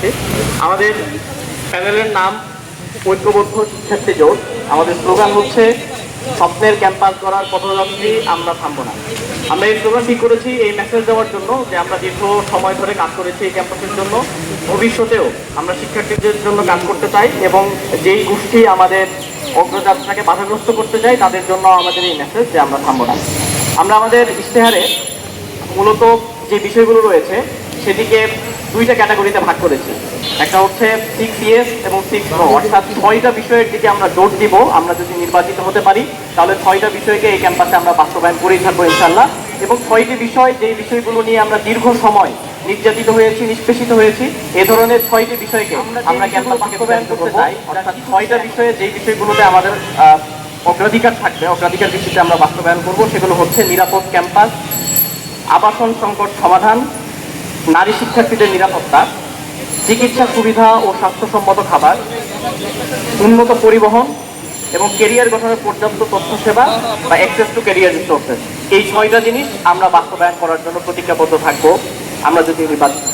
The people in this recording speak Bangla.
করছি আমাদের প্যানেলের নাম ঐক্যবদ্ধ শিক্ষার্থী জোট। আমাদের স্লোগান হচ্ছে, স্বপ্নের ক্যাম্পাস করার পথযাত্রী, আমরা থামবো না। আমরা এই স্লোগান ঠিক করেছি, এই মেসেজ দেওয়ার জন্য যে আমরা দীর্ঘ সময় ধরে কাজ করেছি এই ক্যাম্পাসের জন্য। ভবিষ্যতেও আমরা শিক্ষার্থীদের জন্য কাজ করতে চাই এবং যেই গোষ্ঠী আমাদের অগ্রযাত্রাকে বাধাগ্রস্ত করতে চাই তাদের জন্য আমাদের এই মেসেজ যে আমরা থামবো না। আমরা আমাদের ইশতেহারে মূলত যে বিষয়গুলো রয়েছে সেটিকে দুইটা ক্যাটাগরিতে ভাগ করেছি। একটা হচ্ছে সিক্স ইয়েস এবং সিক্স নো অর্থাৎ ছয়টা বিষয়ের দিকে আমরা জোর দিব আমরা যদি নির্বাচিত হতে পারি তাহলে ছয়টা বিষয়কে এই ক্যাম্পাসে আমরা বাস্তবায়ন করেই থাকব ইনশাল্লাহ এবং ছয়টি বিষয় যেই বিষয়গুলো নিয়ে আমরা দীর্ঘ সময় নির্যাতিত হয়েছি নিষ্পেষিত হয়েছি এ ধরনের ছয়টি বিষয়কে আমরা ক্যাম্পাস বাস্তবায়ন করতে চাই অর্থাৎ ছয়টা বিষয়ে যেই বিষয়গুলোতে আমাদের অগ্রাধিকার থাকবে অগ্রাধিকার ভিত্তিতে আমরা বাস্তবায়ন করব সেগুলো হচ্ছে নিরাপদ ক্যাম্পাস আবাসন সংকট সমাধান নারী শিক্ষার্থীদের নিরাপত্তা, চিকিৎসা সুবিধা ও স্বাস্থ্যসম্মত খাবার, উন্নত পরিবহন এবং কেরিয়ার গঠনের পর্যাপ্ত তথ্য সেবা বা অ্যাক্সেস টু কেরিয়ার রিসোর্সেস এই ছয়টা জিনিস আমরা বাস্তবায়ন করার জন্য প্রতিজ্ঞাবদ্ধ থাকব। আমরা যদি নির্বাচিত